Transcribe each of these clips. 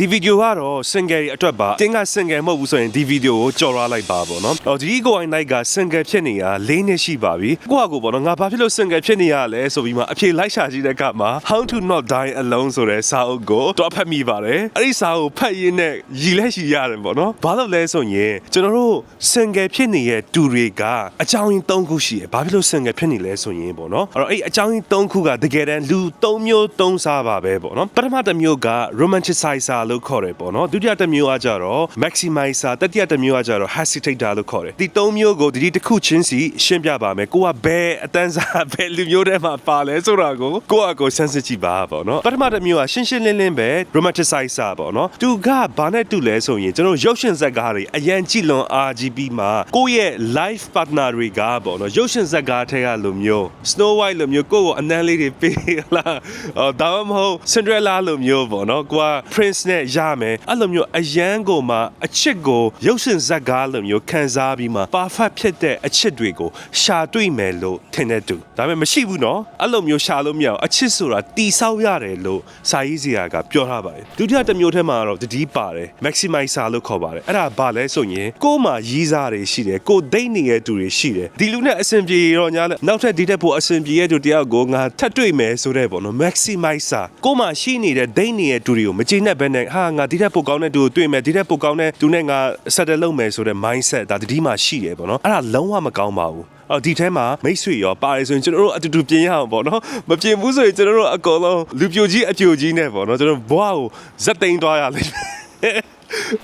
ဒီဗီဒီယိုကတော့ single တွေအတွက်ပါတင်းက single မဟုတ်ဘူးဆိုရင်ဒီဗီဒီယိုကိုကြော်ရလိုက်ပါပေါ့နော်အော်ဒီကိုအိုင်နိုင်က single ဖြစ်နေရ၄နှစ်ရှိပါပြီကိုကကိုပေါ့နော်ငါဘာဖြစ်လို့ single ဖြစ်နေရလဲဆိုပြီးမှအဖြေလိုက်ရှာကြည့်တဲ့အခါမှာ how to not die alone ဆိုတဲ့စာအုပ်ကိုတော့ဖတ်မိပါတယ်အဲ့ဒီစာအုပ်ဖတ်ရင်းနဲ့ရည်လက်ရှိရတယ်ပေါ့နော်ဘာလို့လဲဆိုရင်ကျွန်တော်တို့ single ဖြစ်နေတဲ့တူတွေကအကြောင်းရင်း၃ခုရှိတယ်ဘာဖြစ်လို့ single ဖြစ်နေလဲဆိုရင်ပေါ့နော်အဲ့တော့အဲ့အကြောင်းရင်း၃ခုကတကယ်တမ်းလူ၃မျိုး၃စားပါပဲပေါ့နော်ပထမတစ်မျိုးက romanticizer လို့ခေါ်တယ်ပေါ့နော်ဒုတိယတစ်မျိုးကကြတော့ maximizer တတိယတစ်မျိုးကကြတော့ hesitator လို့ခေါ်တယ်ဒီ၃မျိုးကိုဒီတစ်ခုချင်းစီရှင်းပြပါမယ်ကိုကဘယ်အတန်းစားဘယ်လူမျိုးထဲမှာပါလဲဆိုတာကိုကိုကကိုစမ်းစစ်ကြည့်ပါပေါ့နော်ပထမတစ်မျိုးကရှင်းရှင်းလင်းလင်းပဲ romanticizer ပေါ့နော်သူကဘာနဲ့တူလဲဆိုရင်ကျွန်တော်ရုပ်ရှင်ဇာတ်ကားတွေအရန်ကြည့်လွန် RGB မှာကိုယ့်ရဲ့ life partner တွေကပေါ့နော်ရုပ်ရှင်ဇာတ်ကားထဲကလိုမျိုး Snow White လိုမျိုးကိုယ့်ကိုအနမ်းလေးတွေပေးလားအော်ဒါမှမဟုတ် Cinderella လိုမျိုးပေါ့နော်ကိုက Prince နဲ့ရမယ်အဲ့လိုမျိုးအရန်ကိုမှအချစ်ကိုရုပ်ရှင်ဇာတ်ကားလိုမျိုးခံစားပြီးမှ perfect ဖြစ်တဲ့အချစ်တွေကိုရှာတွေ့မယ်လို့ထင်တဲ့သူဒါပေမဲ့မရှိဘူးနော်အဲ့လိုမျိုးရှာလို့မရအောင်အချစ်ဆိုတာတီဆောက်ရတယ်လို့စာရေးစရာကပြောထားပါတယ်ဒုတိယတစ်မျိုးထဲမှာတော့တတိပါတယ် maximizer လို့ခေါ်ပါတယ်အဲ့ဒါဘာလဲဆိုရင်ကိုယ်မှာရီးစားတွေရှိတယ်ကိုယ်ဒိတ်နေတဲ့သူတွေရှိတယ်ဒီလူနဲ့အဆင်ပြေတော့ညာလဲနောက်ထပ်ဒီတက်ဖို့အဆင်ပြေရဲ့သူတယောက်ကိုငါထပ်တွေ့မယ်ဆိုတဲ့ပေါ့နော် maximizer ကိုယ်မှာရှိနေတဲ့ဒိတ်နေတဲ့သူတွေကိုမကျေနပ်ဘဲနဲ့ဟာငါဒီတက်ဖို့ကောင်းတဲ့သူကိုတွေ့မယ်ဒီတက်ဖို့ကောင်းတဲ့သူနဲ့ငါဆက်တယ်လုပ်မယ်ဆိုတဲ့ mindset ဒါတတိမှရှိတယ်ပေါ့နော်အဲ့ဒါလုံးဝမကောင်းပါဘူးအော်ဒီထဲမှာမိတ်ဆွေရောပါတယ်ဆိုရင်ကျွန်တော်တို့အတူတူပြင်ရအောင်ပေါ့နော်မပြင်ဘူးဆိုရင်ကျွန်တော်တို့အကုန်လုံးလူပြိုကြီးအပြိုကြီးနဲ့ပေါ့နော်ကျွန်တော်ဘွားကိုဇက်သိမ်းသွားရလိမ့်မယ်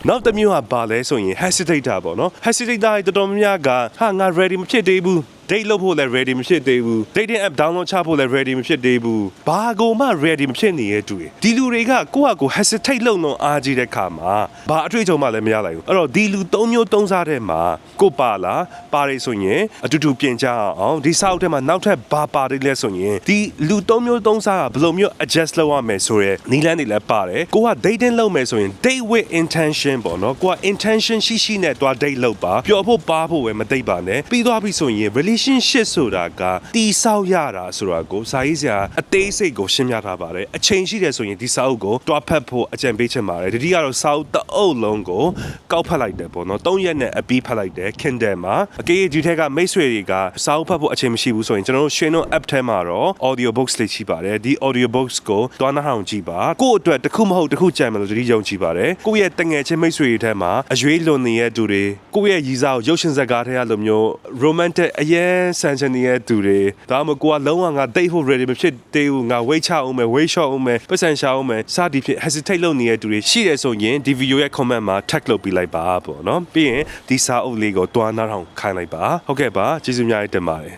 နောက်တစ်မျိုးကဘာလဲဆိုရင် hesitator ပေါ့နော် hesitator တွေတော်တော်များများကဟာငါ ready မဖြစ်သေးဘူး date လုပ်ဖို့လည်း ready မဖြစ်သေးဘူး dating app download ချဖို့လည်း ready မဖြစ်သေးဘူးဘာကိုမှ ready မဖြစ်နေရဲ့တူတယ်ဒီလူတွေကကိုယ့်ဟာကိုယ် hesitate လုပ်လို့အားကြီးတဲ့ခါမှာဘာအတွေ့အကြုံမှလည်းမရလိုက်ဘူးအဲ့တော့ဒီလူ၃မျိုး၃စားတဲ့မှာကိုပါလားပါရဆိုရင်အတူတူပြင်ကြအောင်ဒီစာအုပ်ထဲမှာနောက်ထပ်ဘာပါတယ်လဲဆိုရင်ဒီလူ၃မျိုး၃စားကဘယ်လိုမျိုး adjust လုပ်ရမယ်ဆိုရဲနီလန်းတွေလည်းပါတယ်ကိုက dating လုပ်မယ်ဆိုရင် date with intention ပေါ့နော်ကိုက intention ရှိရှိနဲ့တွား date လုပ်ပါပျော်ဖို့ပါဖို့ပဲမသိပါနဲ့ပြီးသွားပြီဆိုရင် relationship ဆိုတာကတီဆောက်ရတာဆိုတာကိုစာရေးစရာအသေးစိတ်ကိုရှင်းပြထားပါတယ်အချိန်ရှိတယ်ဆိုရင်ဒီစာအုပ်ကိုတွားဖတ်ဖို့အကြံပေးချင်ပါတယ်ဒီတိကတော့စာအုပ်တစ်အုပ်လုံးကိုကောက်ဖတ်လိုက်တယ်ပေါ့နော်၃ရက်နဲ့အပြီးဖတ်လိုက်တယ် Kindle မှာအကေဒီထက်ကမိတ်ဆွေတွေကစာအုပ်ဖတ်ဖို့အချိန်မရှိဘူးဆိုရင်ကျွန်တော်တို့ရှင်တို့ app ထဲမှာတော့ audio books လေးရှိပါတယ်ဒီ audio books ကိုတွားနှဟောင်ကြည့်ပါကိုယ့်အတွက်တစ်ခုမဟုတ်တစ်ခုကြံမယ်လို့ဒီယုံကြည်ပါတယ်ကိုယ့်ရဲ့တငယ်ချင်းမိတ်ဆွေတွေထဲမှာအရွေးလွန်နေတဲ့သူတွေကိုယ့်ရဲ့ရည်စားကိုရုပ်ရှင်ဇာတ်ကားထဲကလိုမျိုး romantic အရင်ဆန်ချင်နေတဲ့သူတွေဒါမှမဟုတ်ကိုကလုံးဝငါ date ဖို့ ready မဖြစ်သေးဘူးငါ wait ချအောင်မယ် wait shot အောင်မယ်ပတ်စံရှာအောင်မယ်စသည်ဖြင့် hesitate လုပ်နေတဲ့သူတွေရှိတယ်ဆိုရင်ဒီ video ရဲ့ comment မှာ tag လုပ်ပေးလိုက်ပါပေါ့နော်ပြီးရင်ဒီစာအုပ်လေးကိုတွားနှောင်းခိုင်းလိုက်ပါဟုတ်ကဲ့ပါကျေးဇူးများတင်ပါတယ်